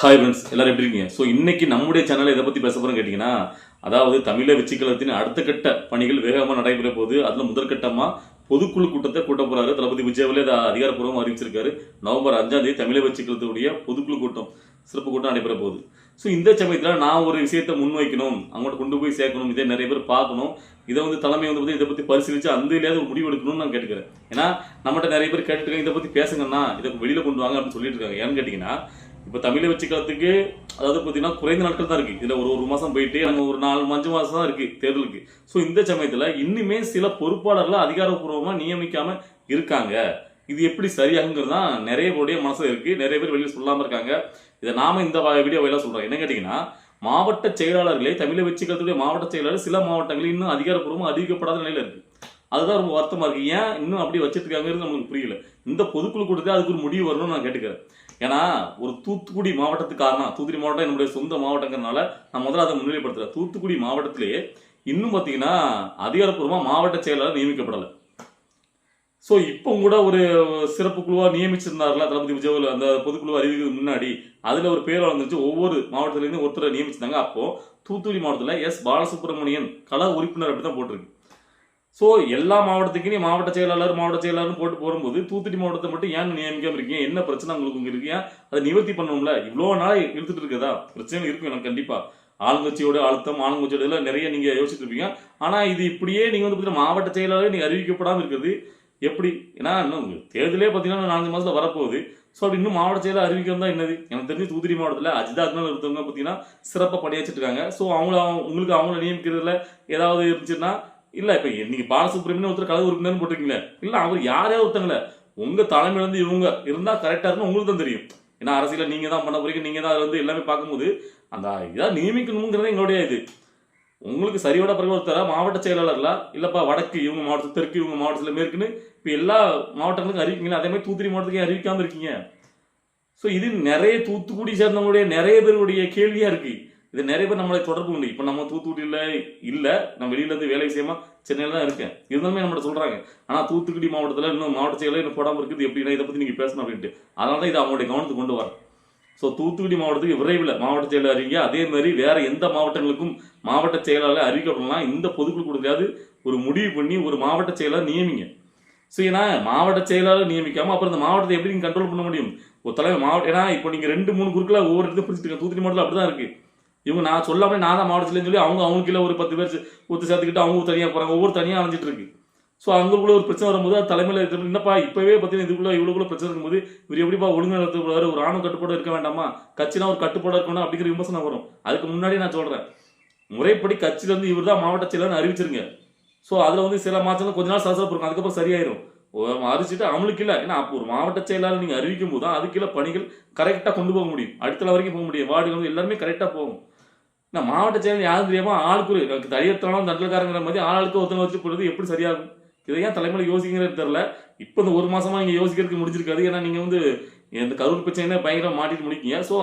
Hi friends எல்லாரும் எப்படி இருக்கீங்க? ஸோ இன்னைக்கு நம்முடைய சேனலில் இதை பற்றி பேச போகிறோம் கேட்டிங்கன்னா அதாவது தமிழை வெற்றிக்கலத்தின் அடுத்த கட்ட பணிகள் வேகமாக நடைபெற போகுது. அதில் முதற்கட்டமாக பொதுக்குழு கூட்டத்தை கூட்ட போகிறாரு தளபதி விஜயவலே அதை அதிகாரப்பூர்வமாக அறிவிச்சிருக்காரு. நவம்பர் அஞ்சாம் தேதி தமிழை வெற்றிக்கலத்துடைய பொதுக்குழு கூட்டம் சிறப்பு கூட்டம் நடைபெற போகுது. ஸோ இந்த சமயத்தில் நான் ஒரு விஷயத்தை முன்வைக்கணும் அவங்கள்ட்ட கொண்டு போய் சேர்க்கணும் இதை நிறைய பேர் பார்க்கணும். இதை வந்து தலைமை வந்து இதை பற்றி பரிசீலித்து அந்த இல்லையாவது ஒரு முடிவு எடுக்கணும்னு நான் கேட்டுக்கிறேன். ஏன்னா நம்மகிட்ட நிறைய பேர் கேட்டுருக்காங்க இதை பற்றி பேசுங்கன்னா இதை வெளியில் கொண்டு வாங்க அப்படின்னு சொல்லிட்டு இருக்காங்க. ஏன்னு கேட்டிங்கன்னா இப்போ தமிழை வச்சுக்கிறதுக்கு அதாவது பார்த்தீங்கன்னா குறைந்த நாட்கள் தான் இருக்குது இதில் ஒரு ஒரு மாதம் போயிட்டு அங்கே ஒரு நாலு அஞ்சு மாதம் தான் இருக்குது தேர்தலுக்கு. ஸோ இந்த சமயத்தில் இன்னுமே சில பொறுப்பாளர்களை அதிகாரப்பூர்வமாக நியமிக்காமல் இருக்காங்க. இது எப்படி சரியாகுங்கிறது தான் நிறைய பேருடைய மனசில் இருக்குது நிறைய பேர் வெளியில் சொல்லாமல் இருக்காங்க. இதை நாம இந்த வீடியோ வழியாக சொல்கிறோம் என்ன கேட்டிங்கன்னா மாவட்ட செயலாளர்களே தமிழை வச்சுக்கிறதுடைய மாவட்ட செயலாளர் சில மாவட்டங்களில் இன்னும் அதிகாரப்பூர்வமாக அறிவிக்கப்படாத நிலையில் இருக்குது அதுதான் ரொம்ப வருத்தமாக இருக்குது ஏன் இன்னும் அப்படி வச்சிருக்காங்கிறது நம்மளுக்கு புரியல. இந்த பொதுக்குழு கொடுத்து அதுக்கு ஒரு முடிவு வரணும்னு நான் கேட்டுக்கிறேன். ஏன்னா ஒரு தூத்துக்குடி மாவட்டத்துக்கு காரணம் தூத்துக்குடி மாவட்டம் என்னுடைய சொந்த மாவட்டங்கிறனால நான் முதல்ல அதை முன்னிலைப்படுத்துகிறேன் தூத்துக்குடி மாவட்டத்திலேயே இன்னும் பார்த்தீங்கன்னா அதிகாரப்பூர்வமாக மாவட்ட செயலாளர் நியமிக்கப்படலை. ஸோ இப்போ கூட ஒரு சிறப்பு குழுவாக நியமிச்சிருந்தார்ல தளபதி விஜய் அந்த பொதுக்குழு அறிவிக்கிறதுக்கு முன்னாடி அதில் ஒரு பேர் வளர்ந்துச்சு ஒவ்வொரு மாவட்டத்துலேருந்து ஒருத்தரை நியமிச்சிருந்தாங்க. அப்போ தூத்துக்குடி மாவட்டத்தில் எஸ். பாலசுப்ரமணியன் கள உறுப்பினர் அப்படி தான் போட்டிருக்கு. ஸோ எல்லா மாவட்டத்துக்கு நீ மாவட்ட செயலாளர் மாவட்ட செயலாளர்னு போட்டு போகும்போது தூத்துக்குடி மாவட்டத்தை மட்டும் ஏன் நியமிக்காம இருக்கீங்க? என்ன பிரச்சனை உங்களுக்கு இங்க இருக்கு? ஏன் அதை நிவர்த்தி பண்ணணும்ல? இவ்வளோ நாள் இழுத்துட்டு இருக்கதா? பிரச்சனை இருக்கும் எனக்கு கண்டிப்பாக ஆளுங்கட்சியோட அழுத்தம் ஆளுங்கட்சியோட இதெல்லாம் நிறைய நீங்கள் யோசிச்சுட்டு இருப்பீங்க ஆனால் இது இப்படியே நீங்கள் வந்து பார்த்தீங்கன்னா மாவட்ட செயலாளர் நீங்கள் அறிவிக்கப்படாமல் இருக்குது எப்படி? ஏன்னா இன்னும் தேர்தலே பார்த்தீங்கன்னா நாலஞ்சு மாதத்தில் வரப்போகுது. ஸோ அப்படி இன்னும் மாவட்ட செயலாளர் அறிவிக்கிறது தான் என்னது? எனக்கு தெரிஞ்சு தூத்துக்குடி மாவட்டத்தில் அஜிதா அக்னால் ஒருத்தவங்க பார்த்தீங்கன்னா சிறப்பாக பணியாற்றிட்டு இருக்காங்க. ஸோ அவங்கள உங்களுக்கு அவங்கள நியமிக்கிறதுல ஏதாவது இருந்துச்சுன்னா இல்லை இப்போ நீங்கள் பாலசுப்ரமணியம் ஒருத்தர் கலவு உறுப்பினர்னு போட்டிருக்கீங்களே. இல்லை அவர் யாரையாவது ஒருத்தங்களே உங்கள் தலைமையிலேருந்து இவங்க இருந்தால் கரெக்டாக இருக்குன்னு உங்களுக்கு தான் தெரியும். ஏன்னா அரசியலில் நீங்கள் தான் பண்ண போறீங்க நீங்கள் தான் அதில் வந்து எல்லாமே பார்க்கும்போது அந்த இதாக நியமிக்கணுங்கிறது எங்களுடைய இது. உங்களுக்கு சரியோட பிறகு ஒருத்தர மாவட்ட செயலாளர்ல இல்லைப்பா வடக்கு இவங்க மாவட்டத்தில் தெற்கு இவங்க மாவட்டத்தில் மேற்குன்னு இப்போ எல்லா மாவட்டங்களுக்கும் அறிவிக்கீங்களா? அதே மாதிரி தூத்துக்குடி மாவட்டத்துக்கு அறிவிக்காமல் அறிவிக்காம இருக்கீங்க? ஸோ இது நிறைய தூத்துக்குடி சேர்ந்தவங்களுடைய நிறைய பேருடைய கேள்வியாக இருக்குது இது நிறைய பேர் நம்மளை தொடர்பு உண்டு இப்போ நம்ம தூத்துக்குடியில் இல்லை நான் வெளியில இருந்து வேலை விஷயமா சென்னையில் தான் இருக்கேன். இருந்தாலுமே நம்மள்ட்ட சொல்கிறாங்க ஆனால் தூத்துக்குடி மாவட்டத்தில் இன்னும் மாவட்ட செயலாளர் இன்னும் போடாமல் இருக்குது. எப்படின்னா இதை பற்றி நீங்கள் பேசணும் அப்படின்ட்டு. அதனால தான் இதை அவங்களுடைய கவனத்துக்கு கொண்டு வரேன். ஸோ தூத்துக்குடி மாவட்டத்துக்கு விரைவில் மாவட்ட செயலாளர் அறிவிங்க. அதே மாதிரி வேறு எந்த மாவட்டங்களுக்கும் மாவட்ட செயலாளர் அறிவிக்கப்படலாம் இந்த பொதுக்குழு கொடுக்காது ஒரு முடிவு பண்ணி ஒரு மாவட்ட செயலாளர் நியமிங்க. ஸோ ஏன்னா மாவட்ட செயலாளர் நியமிக்காமல் அப்புறம் இந்த மாவட்டத்தை எப்படி நீங்கள் கண்ட்ரோல் பண்ண முடியும்? ஒரு தலைவர் மாவட்டம் ஏன்னா இப்போ நீங்கள் ரெண்டு மூணு குறுக்களை ஒவ்வொரு இடத்தையும் பிரிச்சுட்டு தூத்துக்குடி மாவட்டத்தில் அப்படி தான் இருக்குது இவங்க நான் சொல்லாமலே நான் தான் மாவட்டத்துலேன்னு சொல்லி அவங்க அவங்க கீழே ஒரு பத்து பேர் ஒத்து சேர்த்துக்கிட்டு அவங்க தனியாக போகிறாங்க ஒவ்வொரு தனியாக அலைஞ்சிட்டு இருக்கு. ஸோ அங்களுக்குள்ள ஒரு பிரச்சனை வரும்போது அது தலைமையில் இருக்கிற என்னப்பா இப்போவே பார்த்தீங்கன்னா இதுக்குள்ள இவ்வளோக்குள்ள பிரச்சனை இருக்கும்போது இவர் எப்படிப்பா ஒழுங்கு நடத்தப்படுவார் ஒரு ஆணவ கட்டுப்பாடு இருக்க வேண்டாமா? கட்சினா ஒரு கட்டுப்பாடு இருக்கணும் அப்படிங்கிற விமர்சனம் வரும். அதுக்கு முன்னாடி நான் சொல்கிறேன் முறைப்படி கட்சியிலேருந்து இவர் தான் மாவட்ட செயலர்னு அறிவிச்சிருங்க. ஸோ அதில் வந்து சில மாற்றங்கள் கொஞ்ச நாள் சலசலப்பு இருக்கும். அதுக்கப்புறம் சரியாயிரும். அறிவிச்சிட்டு அவங்களுக்கு இல்லை ஏன்னா அப்போ ஒரு மாவட்ட செயலாளர் நீங்கள் அறிவிக்கும் போது தான் அதுக்குள்ள பணிகள் கரெக்டாக கொண்டு போக முடியும். அடுத்த வரைக்கும் போக முடியும் வார்டுகள் வந்து எல்லாருமே கரெக்டாக போகும். நான் மாவட்ட செயலர் யாரும் தெரியாமல் ஆளுக்கு எனக்கு தரியத்தனம் தண்டல்காரங்கிற மாதிரி ஆளுக்கு ஒருத்தனை வச்சு போடுறது எப்படி சரியாகும்? இதை ஏன் தலைமையில் யோசிக்கிறது தெரில இப்போ இந்த ஒரு மாசமா நீங்க யோசிக்கிறதுக்கு முடிஞ்சிருக்காது. ஏன்னா நீங்க வந்து இந்த கரூர் பிரச்சனை பயங்கரமா மாட்டிட்டு முடிக்கீங்க. ஸோ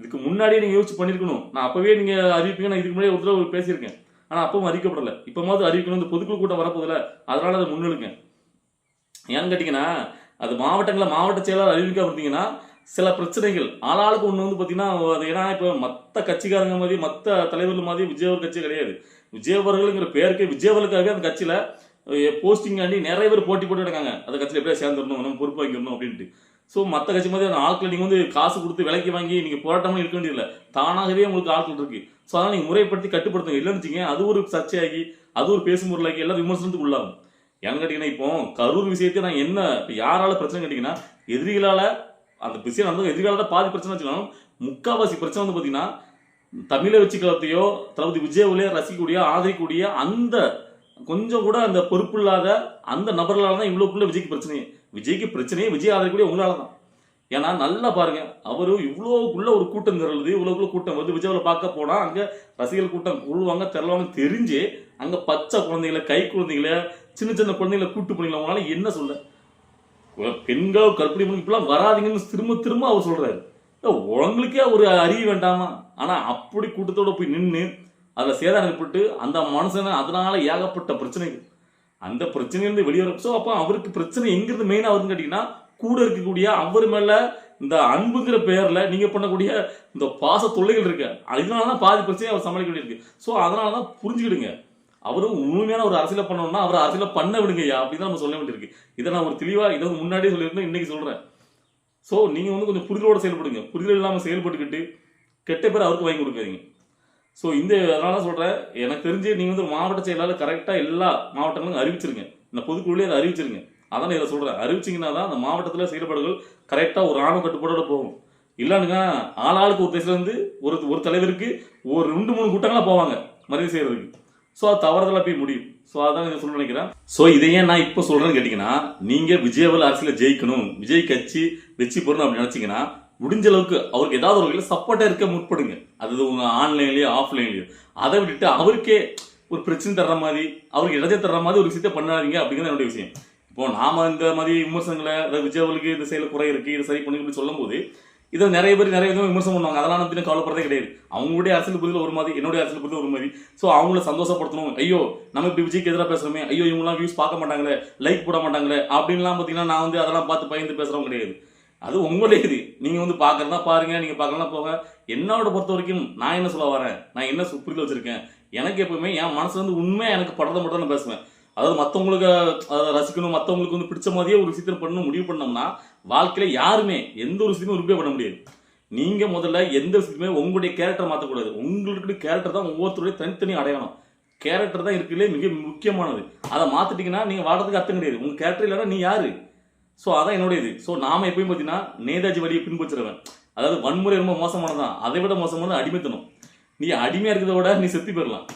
இதுக்கு முன்னாடியே நீங்க யோசிச்சு பண்ணிருக்கணும். நான் அப்பவே நீங்க அறிவிப்பீங்க. நான் இதுக்கு முன்னாடி ஒரு தடவை பேசியிருக்கேன். ஆனால் அப்பவும் அறிவிக்கப்படல. மாதிரி அறிவிக்கணும். இந்த பொதுக்குழு கூட்டம் வரப்போதில்ல அதனால அதை முன்னெடுங்க ஏன்னு கேட்டிங்கன்னா அது மாவட்டங்களில் மாவட்ட செயலாளர் வந்தீங்கன்னா சில பிரச்சனைகள். ஆளாளுக்கு ஒன்று வந்து பார்த்தீங்கன்னா அது ஏன்னா இப்போ மற்ற கட்சிக்காரங்க மாதிரி மற்ற தலைவர்கள் மாதிரி விஜயவர் கட்சி கிடையாது. விஜயவர்களுங்கிற பேருக்கே விஜயவர்களுக்காக அந்த கட்சியில் போஸ்டிங் ஆண்டி நிறைய பேர் போட்டி போட்டு இருக்காங்க. அந்த கட்சியில் எப்படியா சேர்ந்துடணும் நம்ம பொறுப்பு வாங்கிடணும் அப்படின்ட்டு. ஸோ மற்ற கட்சி மாதிரி அந்த ஆட்களை நீங்கள் வந்து காசு கொடுத்து விலைக்கு வாங்கி நீங்கள் போராட்டமாக இருக்க வேண்டியதில்லை. தானாகவே உங்களுக்கு ஆட்கள் இருக்குது ஸோ அதனால் நீங்கள் முறைப்படுத்தி கட்டுப்படுத்துங்க. இல்லைன்னு வச்சுங்க அது ஒரு சர்ச்சையாகி அது ஒரு பேசும் பொருளாகி எல்லாம் விமர்சனத்துக்கு உள்ளாகும். ஏன்னு கேட்டிங்கன்னா இப்போ கரூர் விஷயத்தை நான் என்ன இப்போ யாரால பிரச்சனை கேட்டிங்கன்னா எதிரிகளால் அந்த விஷயம் நடந்தது எதிர்காலத்தை பாதி பிரச்சனை வச்சுக்கணும். முக்காவாசி பிரச்சனை வந்து பார்த்தீங்கன்னா தமிழை வச்சுக்கிறதையோ தளபதி விஜயவுலையோ ரசிக்கக்கூடிய ஆதரிக்கக்கூடிய அந்த கொஞ்சம் கூட அந்த பொறுப்பு இல்லாத அந்த நபர்களால் தான் இவ்வளோக்குள்ள விஜய்க்கு பிரச்சனையே. விஜய்க்கு பிரச்சனையே விஜய் ஆதரிக்கக்கூடிய உங்களால தான். ஏன்னா நல்லா பாருங்க அவரு இவ்வளோக்குள்ள ஒரு கூட்டம் திரளுது இவ்வளோக்குள்ள கூட்டம் வந்து விஜயாவில் பார்க்க போனால் அங்கே ரசிகர் கூட்டம் உள்வாங்க திரளுவாங்க தெரிஞ்சு அங்கே பச்சை குழந்தைகளை கை குழந்தைகளை சின்ன சின்ன குழந்தைகளை கூட்டு போனீங்களா என்ன சொல்ல? பெண்கள் கற்பனை பண்ணி இப்பெல்லாம் வராதீங்கன்னு திரும்ப திரும்ப அவர் சொல்றாரு. உங்களுக்கே ஒரு அறிவு வேண்டாமா? ஆனா அப்படி கூட்டத்தோட போய் நின்று அதில் சேதம் ஏற்பட்டு அந்த மனுஷனை அதனால ஏகப்பட்ட பிரச்சனைகள். அந்த பிரச்சனையிலிருந்து வெளியே ஸோ அப்போ அவருக்கு பிரச்சனை எங்கிருந்து மெயினாக வருதுன்னு கேட்டிங்கன்னா கூட இருக்கக்கூடிய அவர் மேலே இந்த அன்புங்கிற பெயரில் நீங்கள் பண்ணக்கூடிய இந்த பாச தொல்லைகள் இருக்கு. இதனால தான் பாதி பிரச்சனை அவர் சமாளிக்க வேண்டியிருக்கு. ஸோ அதனால தான் புரிஞ்சுக்கிடுங்க. அவரும் உண்மையான ஒரு அரசியல பண்ணணும்னா அவர் அரசியல பண்ண விடுங்கய்யா அப்படின்னு நம்ம சொல்ல வேண்டியிருக்கு. இதை நான் ஒரு தெளிவா இதை வந்து முன்னாடியே சொல்லியிருந்தேன் இன்னைக்கு சொல்றேன். ஸோ நீங்க வந்து கொஞ்சம் புரிதலோட செயல்படுங்க. புரிதல் இல்லாமல் செயல்பட்டுக்கிட்டு கெட்ட பேர் அவருக்கு வாங்கி கொடுக்காதீங்க. ஸோ இந்த அதனால சொல்கிறேன் எனக்கு தெரிஞ்சு நீங்கள் வந்து மாவட்ட செயலாளர் கரெக்டாக எல்லா மாவட்டங்களும் அறிவிச்சிருங்க. இந்த பொதுக்குழுவிலே அதை அறிவிச்சிருங்க. அதான் இதை சொல்கிறேன் அறிவிச்சிங்கன்னா தான் அந்த மாவட்டத்தில் செயல்பாடுகள் கரெக்டாக ஒரு ஆணவ கட்டுப்பாடோட போகும். இல்லைனுங்க ஆளாளுக்கு ஒரு திசையில ஒரு ஒரு தலைவருக்கு ஒரு ரெண்டு மூணு கூட்டங்களாக போவாங்க மரியாதை செய்கிறதுக்கு ஸோ அது தவறுதலாக போய் முடியும். ஸோ அதான் இதை சொல்ல நினைக்கிறேன். ஸோ இதை ஏன் நான் இப்போ சொல்கிறேன்னு கேட்டிங்கன்னா நீங்கள் விஜயவல் அரசியலில் ஜெயிக்கணும் விஜய் கட்சி வெற்றி பெறணும் அப்படின்னு நினைச்சீங்கன்னா முடிஞ்ச அளவுக்கு அவருக்கு ஏதாவது ஒரு வகையில் சப்போர்ட்டாக இருக்க முற்படுங்க. அது உங்கள் ஆன்லைன்லேயோ ஆஃப்லைன்லேயோ அதை விட்டுட்டு அவருக்கே ஒரு பிரச்சனை தர்ற மாதிரி அவருக்கு இடத்தை தர்ற மாதிரி ஒரு விஷயத்தை பண்ணாதீங்க அப்படிங்கிறது என்னுடைய விஷயம். இப்போ நாம இந்த மாதிரி விமர்சனங்களை அதாவது விஜயவலுக்கு இந்த செயல குறை இருக்கு இதை சரி பண்ணுங்க அப்படின்னு சொல்லும்போது இதை நிறைய பேர் நிறைய விதமாக விமர்சனம் பண்ணுவாங்க. அதெல்லாம் நான் பின்ன கவலைப்படுறதே கிடையாது. அவங்களுடைய அரசியல் புரிதல் ஒரு மாதிரி என்னுடைய அரசியல் புரிதல் ஒரு மாதிரி. ஸோ அவங்கள சந்தோஷப்படுத்தணும். ஐயோ நம்ம இப்படி விஜய்க்கு எதிராக பேசுகிறோமே ஐயோ இவங்கலாம் வியூஸ் பார்க்க மாட்டாங்களே லைக் போட மாட்டாங்களே அப்படின்லாம் பார்த்தீங்கன்னா நான் வந்து அதெல்லாம் பார்த்து பயந்து பேசுறவங்க கிடையாது. அது உங்களுடைய இது. நீங்கள் வந்து பார்க்கறதா பாருங்க. நீங்கள் பார்க்கலாம் போங்க. என்னோட பொறுத்த வரைக்கும் நான் என்ன சொல்ல வரேன்? நான் என்ன சு- புரிதல் வச்சுருக்கேன்? எனக்கு எப்பவுமே என் மனசுல வந்து உண்மை எனக்கு படுறத மட்டும் நான் பேசுவேன். அதாவது மற்றவங்களுக்கு அதை ரசிக்கணும் மற்றவங்களுக்கு வந்து பிடிச்ச மாதிரியே ஒரு விஷயத்தை பண்ணணும் முடிவு பண்ணோம்னா வாழ்க்கையில யாருமே எந்த ஒரு விஷயத்தையும் உறுதியாக பண்ண முடியாது. நீங்க முதல்ல எந்த விஷயத்துமே உங்களுடைய கேரக்டர் மாற்றக்கூடாது உங்களுக்கு கேரக்டர் தான் ஒவ்வொருத்தருடைய தனித்தனி அடையாளம். கேரக்டர் தான் இருக்குல்லே மிக முக்கியமானது. அதை மாத்திட்டீங்கன்னா நீங்கள் வாழறதுக்கு அர்த்தம் கிடையாது. உங்கள் கேரக்டர் இல்லைனா நீ யாரு? ஸோ அதான் என்னுடைய இது ஸோ நாம எப்பயும் பார்த்தீங்கன்னா நேதாஜி வழியை பின்பற்றுறவன். அதாவது வன்முறை ரொம்ப மோசமானதான் அதை விட மோசமானது அடிமைத்தனம். நீ அடிமையாக இருக்கிறத விட நீ செத்து போயிடலாம்.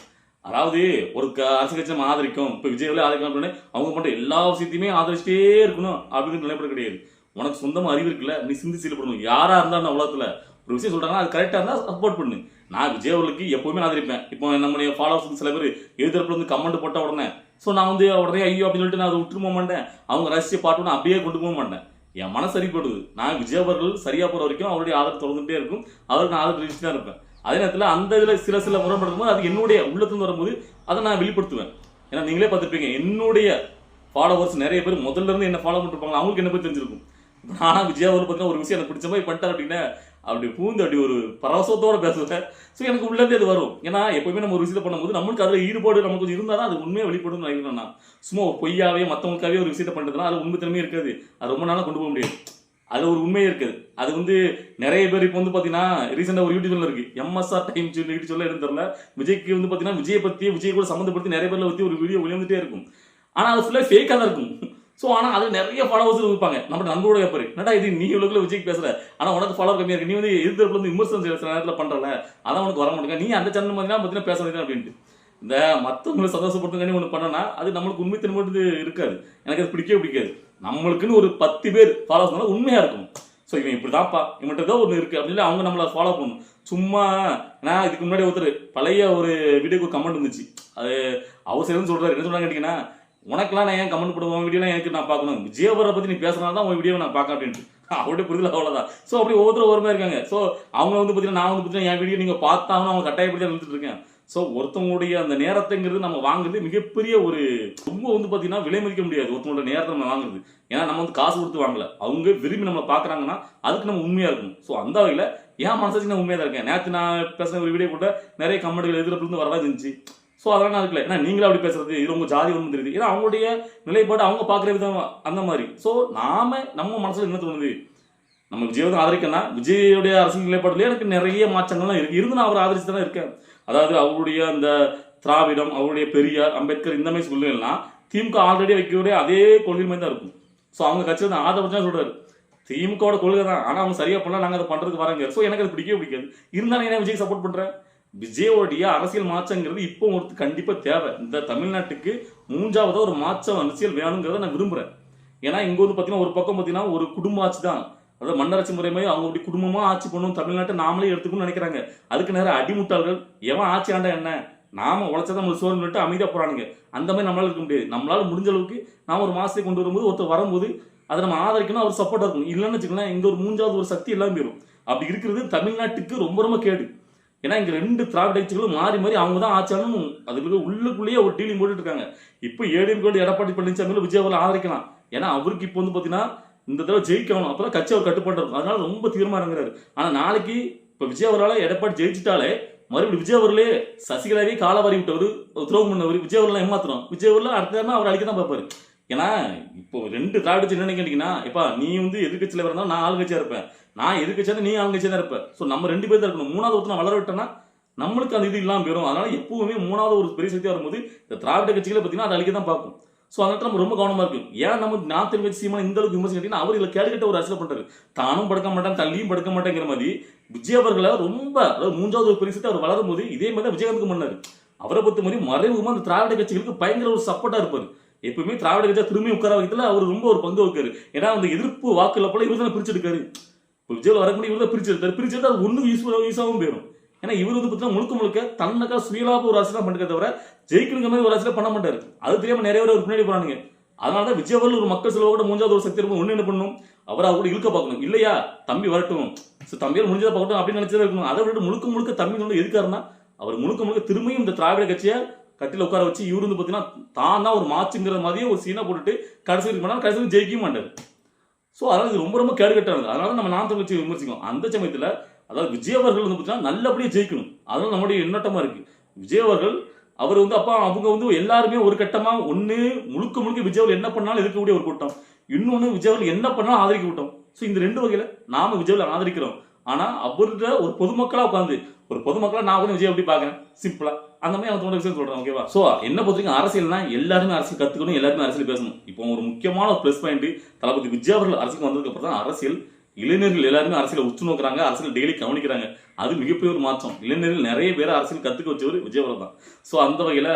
அதாவது ஒரு க- கட்சி நம்ம ஆதரிக்கும் இப்போ விஜயவிலே ஆதரிக்கணும் அப்படின்னு அவங்க மட்டும் எல்லா விஷயத்தையுமே ஆதரிச்சிட்டே இருக்கணும் அப்படிங்கிற நிலைப்பட கிடையாது. உனக்கு சொந்தமாக அறிவு இருக்குல்ல நீ சிந்திச்சு செயல்படணும். யாராக இருந்தாலும் இந்த உலகத்தில் ஒரு விஷயம் சொல்கிறாங்கன்னா அது கரெக்டாக இருந்தால் சப்போர்ட் பண்ணு. நான் விஜய் அவர்களுக்கு எப்போவுமே ஆதரிப்பேன். இப்போ நம்முடைய ஃபாலோவர்ஸ் சில பேர் எதிர்ப்புல வந்து கமெண்ட் போட்ட உடனே ஸோ நான் வந்து உடனே ஐயோ அப்படின்னு சொல்லிட்டு நான் அதை விட்டு போக மாட்டேன். அவங்க ரசிச்சு பாட்டுன்னு அப்படியே கொண்டு போக மாட்டேன். என் மனசு சரிப்படுது. நான் விஜய் அவர்கள் சரியாக போகிற வரைக்கும் அவருடைய ஆதரவு தொடர்ந்துகிட்டே இருக்கும். அவருக்கு நான் ஆதரவு தான் இருப்பேன். அதே நேரத்தில் அந்த இதில் சில சில முரண்படும் போது அது என்னுடைய உள்ளத்துல வரும்போது அதை நான் வெளிப்படுத்துவேன். ஏன்னா நீங்களே பார்த்துருப்பீங்க என்னுடைய ஃபாலோவர்ஸ் நிறைய பேர் முதல்ல இருந்து என்ன ஃபாலோ பண்ணிருப்பாங்க அவங்களுக்கு என்ன போய் தெரிஞ்சிருக்கும். இப்போ நானா பார்த்தீங்கன்னா ஒரு விஷயம் எனக்கு பிடிச்ச மாதிரி பண்ணிட்டார் அப்படின்னா அப்படி பூந்து அப்படி ஒரு பரவசத்தோட பேசுவேன். ஸோ எனக்கு உள்ளதே அது வரும். ஏன்னா எப்பவுமே நம்ம ஒரு விஷயத்தை பண்ணும்போது நம்மளுக்கு அதில் ஈடுபாடு நமக்கு கொஞ்சம் இருந்தால் தான் அது உண்மையாக வெளிப்படும் நினைக்கிறேன் நான். சும்மா பொய்யாவே மற்றவங்களுக்காகவே ஒரு விஷயத்தை பண்ணுறதுனா அது உண்மை திறமையே இருக்காது. அது ரொம்ப நாளாக கொண்டு போக முடியாது. அது ஒரு உண்மையே இருக்குது. அது வந்து நிறைய பேர் இப்போ வந்து பார்த்தீங்கன்னா ரீசெண்டாக ஒரு யூடியூப்ல இருக்கு. எம்எஸ்ஆர் டைம் சொல்லி சொல்ல எடுத்து தெரியல. விஜய்க்கு வந்து பார்த்தீங்கன்னா விஜய் பற்றி விஜய் கூட சம்மந்தப்படுத்தி நிறைய பேர்ல பற்றி ஒரு வீடியோ விழுந்துட்டே இருக்கும். ஆனால் அது ஃபுல்லாக ஃபேக்காக தான் இருக்கும். ஸோ ஆனால் அது நிறைய ஃபாலோவர்ஸ் இருப்பாங்க. நம்ம நண்பரோட கேட்பாரு என்னடா இது நீ இவ்வளோ விஜய்க்கு பேசுற? ஆனால் உனக்கு ஃபாலோவர் கம்மியாக இருக்கு. நீ வந்து எதிர்ப்பு வந்து விமர்சனம் சில நேரத்தில் பண்ணுறல அதான் உனக்கு வர மாட்டேங்க நீ அந்த சேனல் பார்த்தீங்கன்னா பார்த்தீங்கன்னா பேச அப்படின்ட்டு. இந்த மற்றவங்களை சந்தோஷப்படுத்துங்கன்னு ஒன்று பண்ணனா அது நம்மளுக்கு உண்மைத்தன்மை மட்டும் இருக்காது. எனக்கு அது பிடிக்கவே பிடிக்காது. நம்மளுக்குன்னு ஒரு பத்து பேர் ஃபாலோ பண்ணால் உண்மையாக இருக்கும் ஸோ இவன் இப்படிதான்ப்பா இவன்கிட்ட தான் ஒன்று இருக்குது அப்படின்னு அவங்க நம்மளை ஃபாலோ பண்ணணும். சும்மா நான் இதுக்கு முன்னாடி ஒருத்தர் பழைய ஒரு வீடியோக்கு கமெண்ட் இருந்துச்சு. அது அவர் சரின்னு என்ன சொல்றாங்க கேட்டீங்கன்னா உனக்கெல்லாம் நான் ஏன் கமெண்ட் போடுவோம் வீடியோலாம் எனக்கு நான் பார்க்கணும். விஜயவரை பற்றி நீ பேசுனா தான் உன் வீடியோவை நான் பார்க்க அப்படின்ட்டு. அவருடைய புரிதல் அவ்வளோதான் ஸோ அப்படி ஒவ்வொருத்தரும் ஒருமையாக இருக்காங்க. ஸோ அவங்க வந்து பார்த்தீங்கன்னா நான் வந்து பார்த்தீங்கன்னா என் வீடியோ நீங்கள் பார்த்தாங்கன்னு அவங்க கட்டாயப்படி தான் நிறுத்திட்டு இருக்கேன். ஸோ ஒருத்தவங்களுடைய அந்த நேரத்தைங்கிறது நம்ம வாங்குறது மிகப்பெரிய ஒரு ரொம்ப வந்து பார்த்தீங்கன்னா விலை மதிக்க முடியாது. ஒருத்தவங்களோட நேரத்தை நம்ம வாங்குறது. ஏன்னா நம்ம வந்து காசு கொடுத்து வாங்கல. அவங்க விரும்பி நம்மளை பார்க்குறாங்கன்னா அதுக்கு நம்ம உண்மையாக இருக்கணும். ஸோ அந்த வகையில் ஏன் மனசாச்சு நான் உண்மையாக தான் இருக்கேன். நேற்று நான் பேசின ஒரு வீடியோ கூட நிறைய கமெண்ட்கள் எதிர்ப்புலேருந்து வரலாம் இருந்துச்சு. ஸோ அதெல்லாம் நான் இருக்கல. ஏன்னா நீங்களும் அப்படி பேசுறது இது உங்கள் ஜாதி ஒன்று தெரியுது. ஏன்னா அவங்களுடைய நிலைப்பாடு அவங்க பார்க்குற விதம் அந்த மாதிரி. ஸோ நாம நம்ம மனசில் என்ன தோணுது? நம்ம விஜய் வந்து ஆதரிக்கனா விஜயோடைய அரசியல் நிலைப்பாடுலயே எனக்கு நிறைய மாற்றங்கள்லாம் இருக்கு. இருந்து நான் அவர் ஆதரிச்சு தான் இருக்கேன். அதாவது அவருடைய அந்த திராவிடம் அவருடைய பெரியார் அம்பேத்கர் இந்த மாதிரி சொல்லுலாம் திமுக ஆல்ரெடி வைக்கக்கூடிய அதே கொள்கை மாதிரி தான் இருக்கும். ஸோ அவங்க கட்சியில் தான் ஆதரவு தான் சொல்றாரு. திமுகவோட கொள்கை தான். ஆனால் அவங்க சரியாக பண்ணலாம் நாங்கள் அதை பண்ணுறதுக்கு வராங்க ஸோ எனக்கு அது பிடிக்கவே பிடிக்காது. இருந்தாலும் என்ன விஜய் சப்போர்ட் பண்ணுறேன் விஜயோடைய அரசியல் மாற்றங்கிறது இப்போ ஒருத்தர் கண்டிப்பாக தேவை. இந்த தமிழ்நாட்டுக்கு மூன்றாவதாக ஒரு மாற்றம் அரசியல் வேணுங்கிறத நான் விரும்புறேன். ஏன்னா இங்கே வந்து பார்த்தீங்கன்னா ஒரு பக்கம் பார்த்தீங்கன்னா ஒரு குடும்ப ஆட்சி தான். அதாவது மன்னராட்சி முறை மாதிரி அவங்க அப்படி குடும்பமாக ஆட்சி பண்ணணும் தமிழ்நாட்டை நாமளே எடுத்துக்கணும்னு நினைக்கிறாங்க. அதுக்கு நேரம் அடிமுட்டாள்கள் எவன் ஆட்சி ஆண்டா என்ன? நாம உழைச்சதான் நம்ம சோறு விட்டு அமைதியாக போகிறானுங்க அந்த மாதிரி நம்மளால இருக்க முடியாது. நம்மளால முடிஞ்ச அளவுக்கு நாம் ஒரு மாதத்தை கொண்டு வரும்போது ஒருத்தர் வரும்போது அதை நம்ம ஆதரிக்கணும் அவர் சப்போர்ட்டாக இருக்கணும். இல்லைன்னு வச்சுக்கலாம் இங்கே ஒரு மூஞ்சாவது ஒரு சக்தி எல்லாம் போயிடும் அப்படி இருக்கிறது தமிழ்நாட்டுக்கு ரொம்ப ரொம்ப கேடு. ஏன்னா இங்கே ரெண்டு திராவிட கட்சிகளும் மாறி மாறி அவங்க தான் ஆச்சாலும் அதுக்கு உள்ளுக்குள்ளேயே ஒரு டீலிங் போட்டுட்டு இருக்காங்க. இப்போ ஏடிஎம் கோடி எடப்பாடி பழனிசாமியில் விஜய் அவர்கள் ஆதரிக்கலாம். ஏன்னா அவருக்கு இப்போ வந்து பார்த்தீங்கன்னா இந்த தடவை ஜெயிக்கணும். அப்பதான் கட்சி அவர் கட்டுப்பாடு இருக்கும். அதனால ரொம்ப தீவிரமா இறங்குறாரு ஆனா நாளைக்கு இப்ப விஜய் அவரால் எடப்பாடி ஜெயிச்சிட்டாலே மறுபடியும் விஜய் அவர்களே சசிகலாவே காலவாரி விட்டவர் துரோகம் பண்ணவர் விஜய் அவர்லாம் ஏமாத்துறோம். விஜய் அவர்லாம் அடுத்த நேரம் அவர் அழிக்க தான் பார்ப்பாரு. ஏன்னா இப்போ ரெண்டு திராவிட என்னன்னு கேட்டீங்கன்னா இப்ப நீ வந்து எதிர்கட்சியில இருந்தாலும் நான் ஆளுங்கட்சியா இருப்பேன். நான் எதிர்கட்சியா நீ ஆளுங்கட்சியா தான் இருப்பேன் ஸோ நம்ம ரெண்டு பேர் தான் இருக்கணும். மூணாவது ஒருத்தர் வளர விட்டேன்னா நம்மளுக்கு அந்த இது இல்லாம போயிடும் அதனால எப்பவுமே மூணாவது ஒரு பெரிய சக்தியா வரும்போது இந்த திராவிட கட்சிகளை பார்த்தீங்கன்னா அதை அழிக்க தான் பார்க்கும். ஸோ அதனால நம்ம ரொம்ப கவனமாக இருக்கும் ஏன் நம்ம நான் வச்சு சீமான இந்த அளவுக்கு விமர்சனம் கேட்டீங்கன்னா அவர் இதில் கேடுகட்ட ஒரு அரசியல் பண்றாரு. தானும் படுக்க மாட்டான் தள்ளியும் படுக்க மாட்டேங்கிற மாதிரி விஜய் அவர்களை ரொம்ப அதாவது மூன்றாவது ஒரு பெரிய அவர் வளரும் போது இதே மாதிரி தான் விஜயகாந்த் பண்ணார். அவரை பொறுத்த மாதிரி மறைமுகமாக அந்த திராவிட கட்சிகளுக்கு பயங்கர ஒரு சப்போர்ட்டாக இருப்பார். எப்பவுமே திராவிட கட்சியாக திரும்பி உட்கார வைக்கிறதுல அவர் ரொம்ப ஒரு பங்கு வைக்காரு ஏன்னா அந்த எதிர்ப்பு வாக்குல போல இவர் தான் பிரிச்சிருக்காரு இப்போ விஜய் வரக்கூடிய இவர் தான் பிரிச்சிருக்காரு பிரிச்சிருந்தா அது ஒன்றும் யூஸ்ஃபுல்லாக யூஸாகவும் போயிடும் ஏன்னா இவர் வந்து பார்த்தீங்கன்னா முழுக்க முழுக்க தன்னக்கா சுயலாப ஒரு அரசியல் பண்ணுறத தவிர ஜெயிக்கணுங்க மாதிரி ஒரு அரசியல் பண்ண மாட்டார். அது தெரியாம நிறைய பேர் அவர் பின்னாடி போறானுங்க. அதனால தான் விஜய் ஒரு மக்கள் செலவு கூட மூஞ்சாவது ஒரு சக்தி இருக்கும் ஒன்று என்ன பண்ணணும் அவர் அவர் கூட இழுக்க பார்க்கணும். இல்லையா? தம்பி வரட்டும். ஸோ தம்பியால் முடிஞ்சதை பார்க்கட்டும் அப்படின்னு நினைச்சதா இருக்கணும். அதை விட முழுக்க முழுக்க தம்பி வந்து எதுக்காருன்னா அவர் முழுக்க முழுக்க திரும்பியும் இந்த திராவிட கட்சியை கட்டில உட்கார வச்சு இவரு வந்து பார்த்தீங்கன்னா தான் தான் ஒரு மாச்சுங்கிற மாதிரியே ஒரு சீனை போட்டுட்டு கடைசி வரைக்கும் பண்ணால் கடைசி மாட்டார். ஸோ அதனால் இது ரொம்ப ரொம்ப கேடுகட்டானது அதனால நம்ம நான் தமிழ் கட்சியை அந்த சமயத்தில் அதாவது விஜய் அவர்கள் வந்து பார்த்தீங்கன்னா நல்லபடியாக ஜெயிக்கணும். அதெல்லாம் நம்முடைய எண்ணட்டமாக இருக்குது விஜய் அவர்கள் அவர் வந்து அப்பா அவங்க வந்து எல்லாருமே ஒரு கட்டமாக ஒன்று முழுக்க முழுக்க விஜய் அவர்கள் என்ன பண்ணாலும் இருக்கக்கூடிய ஒரு கூட்டம். இன்னொன்று விஜய் அவர்கள் என்ன பண்ணாலும் ஆதரிக்க கூட்டம். ஸோ இந்த ரெண்டு வகையில் நாம விஜய் அவர்களை ஆதரிக்கிறோம். ஆனால் அவர்கிட்ட ஒரு பொதுமக்களாக உட்காந்து ஒரு பொதுமக்களாக நான் வந்து விஜய் எப்படி பார்க்குறேன்? சிம்பிளாக அந்த மாதிரி அவன் தோன்ற விஷயம் சொல்கிறேன் ஓகேவா ஸோ என்ன பொறுத்தவரைக்கும் அரசியல்னா எல்லாருமே அரசியல் கற்றுக்கணும் எல்லாருமே அரசியல் பேசணும். இப்போ ஒரு முக்கியமான ஒரு ப்ளஸ் பாயிண்ட் தளபதி விஜய் அவர்கள் அரசியல் வந்ததுக்கு அப்புறம் தான் அரசியல் இளைஞர்கள் எல்லாருமே அரசியலை உற்று நோக்குறாங்க அரசியல் டெய்லி கவனிக்கிறாங்க. அது மிகப்பெரிய ஒரு மாற்றம். இளைஞர்கள் நிறைய பேர் அரசியல் கத்துக்க வச்சவர் விஜயபுரம் தான். ஸோ அந்த வகையில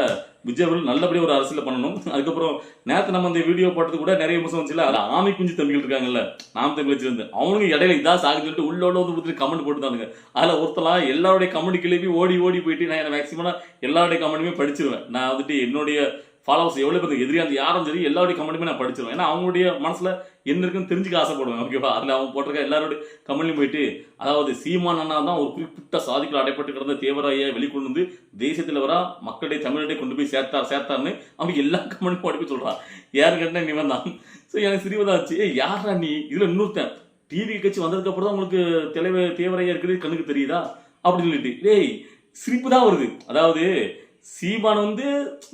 விஜயபுரம் நல்லபடியாக ஒரு அரசியல் பண்ணணும். அதுக்கப்புறம் நேற்று நம்ம இந்த வீடியோ போட்டது கூட நிறைய விமர்சனம் வந்துச்சுல அது ஆமை குஞ்சு தம்பிகள் இருக்காங்கல்ல நாம் தமிழ் வச்சிருந்து அவனுங்க இடையில இதா சாகு சொல்லிட்டு உள்ள உள்ள வந்து ஊற்றி கமெண்ட் போட்டுதானுங்க அதில் ஒருத்தலாம் எல்லாருடைய கமெண்ட் கிளம்பி ஓடி ஓடி போயிட்டு நான் மேக்ஸிமம் எல்லாருடைய கமெண்ட்டுமே படிச்சிருவேன். நான் வந்துட்டு என்னுடைய ஃபாலோவர்ஸ் எவ்வளோ பேர் எதிரியாக இருந்து யாரும் சரி எல்லாருடைய கமெண்ட்டுமே நான் படிச்சிருவேன். ஏன்னா அவங்களுடைய மனசில் என்ன இருக்குன்னு தெரிஞ்சுக்க ஆசைப்படுவேன் ஓகேவா அதில் அவங்க போட்டிருக்க எல்லாருடைய கமெண்ட்லையும் போயிட்டு அதாவது சீமான் அண்ணா தான் ஒரு குறிப்பிட்ட சாதிக்கள் அடைப்பட்டு கிடந்த தேவராயை வெளிக்கொண்டு வந்து தேசியத்தில் வர மக்களுடைய தமிழிடையே கொண்டு போய் சேர்த்தார் சேர்த்தார்னு அவங்க எல்லா கமெண்ட்டும் படிப்பு சொல்கிறான் சொல்றான். யாரு கேட்டால் நீ வந்தான் ஸோ எனக்கு சிரிவதா ஆச்சு ஏய் யாரா நீ? இதுல இன்னொருத்தன். டிவி கட்சி வந்ததுக்கப்புறம் தான் உங்களுக்கு தலைவர் தேவரையா இருக்கிறது கண்ணுக்கு தெரியுதா? அப்படின்னு சொல்லிட்டு. டேய் சிரிப்பு தான் வருது. அதாவது சீமான் வந்து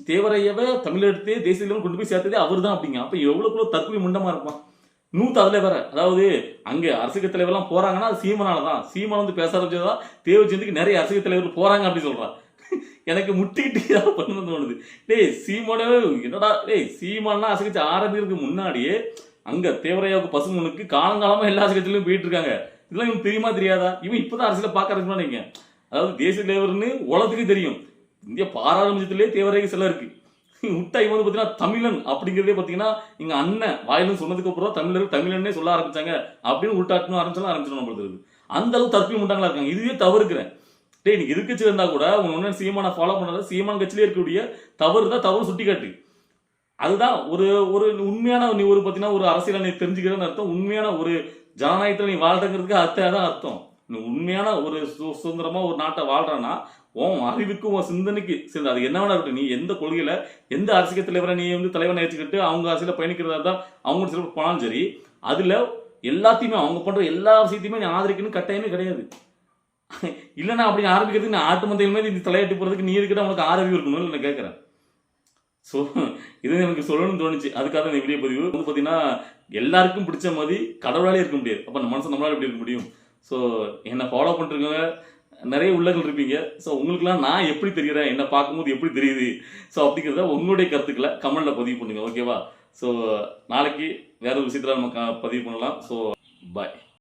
தேவரையவை தமிழெடுத்து தேசிய கொண்டு போய் சேர்த்ததே அவர் தான் அப்படிங்க. அப்போ எவ்வளோக்குள்ள தற்கொலை முண்டமாக இருப்பான் நூத்து அதுல வேற. அதாவது அங்கே அரசியல் தலைவர்லாம் போகிறாங்கன்னா அது சீமனால தான் சீமான் வந்து பேச ஆரம்பிச்சதா தேவ சேர்ந்துக்கு நிறைய அரசியல் தலைவர் போகிறாங்க அப்படின்னு சொல்கிறான் எனக்கு முட்டிக்கிட்டு ஏதாவது பண்ணணும் தோணுது. டேய் சீமானே என்னடா டேய் சீமானா அசைச்சு ஆரம்பிக்கிறதுக்கு முன்னாடியே அங்கே தேவரையாவுக்கு பசுமனுக்கு காலங்காலமாக எல்லா அரசியலும் போயிட்டு இருக்காங்க. இதெல்லாம் இவன் தெரியுமா தெரியாதா? இவன் இப்பதான் அரசியல பார்க்க ஆரம்பிச்சுமா நீங்கள் அதாவது தேசிய தலைவர்னு உலகத்துக்கு தெரியும். இந்திய பாராளுமன்றத்திலே தேவரேக சில இருக்கு. விட்டா இவன் வந்து பார்த்தீங்கன்னா தமிழன் அப்படிங்கிறதே பார்த்தீங்கன்னா எங்கள் அண்ணன் வாயிலும் சொன்னதுக்கு அப்புறம் தமிழர் தமிழன்னே சொல்ல ஆரம்பிச்சாங்க அப்படின்னு உள்டாட்டணும் ஆரம்பிச்சாலும் ஆரம்பிச்சிடும் நம்மளுக்கு அந்த அளவுக்கு தற்பி முட்டாங்களா இருக்காங்க. இதுவே தவறுக்கிறேன். டேய் நீ எதிர்கட்சி இருந்தால் கூட உன் ஒன்னு சீமானை ஃபாலோ பண்ணாத. சீமான் கட்சியிலே இருக்கக்கூடிய தவறு தான் தவறு சுட்டி காட்டு அதுதான் ஒரு ஒரு உண்மையான நீ ஒரு பார்த்தீங்கன்னா ஒரு அரசியலை நீ தெரிஞ்சுக்கிறேன்னு அர்த்தம். உண்மையான ஒரு ஜனநாயகத்தில் நீ வாழ்றங்கிறதுக்கு அர்த்தம். தான் அர்த்தம். நீ உண்மையான ஒரு சு- சுதந்திரமா ஒரு நாட்டை வாழ்றான்னா உன் அறிவுக்கு உன் சிந்தனைக்கு சரி அது என்ன வேணா இருக்கட்டும். நீ எந்த கொள்கையில எந்த அரசியல் தலைவரை நீ வந்து தலைவனை ஏற்றுக்கிட்டு அவங்க அரசியல பயணிக்கிறதா தான் அவங்க சிறப்பு போனாலும் சரி அதுல எல்லாத்தையுமே அவங்க பண்ற எல்லா விஷயத்தையுமே நீ ஆதரிக்கணும் கட்டாயமே கிடையாது. இல்லைன்னா அப்படி ஆரம்பிக்கிறதுக்கு நான் ஆட்டு மந்தையில் மாதிரி இந்த தலையாட்டி போறதுக்கு நீ எதுக்கிட்ட உனக்கு ஆரோக்கியம் இல்லை நான் கேட்கறேன். ஸோ இது எனக்கு சொல்லணும்னு தோணுச்சு. அதுக்காக இந்த வீடியோ பதிவு. வந்து பார்த்தீங்கன்னா எல்லாருக்கும் பிடிச்ச மாதிரி கடவுளாலே இருக்க முடியாது. அப்போ நம்ம மனசு நம்மளால எப்படி இருக்க முடியும்? ஸோ என்னை ஃபாலோ பண்ணிருக்கவங்க நிறைய உள்ளங்கள் இருப்பீங்க. ஸோ உங்களுக்குலாம் நான் எப்படி தெரிகிறேன்? என்ன பார்க்கும்போது எப்படி தெரியுது? ஸோ அப்படிங்கிறத உங்களுடைய கருத்துக்களை கமெண்டில் பதிவு பண்ணுங்க. ஓகேவா ஸோ நாளைக்கு வேற ஒரு விஷயத்தில் நம்ம க- பதிவு பண்ணலாம். So bye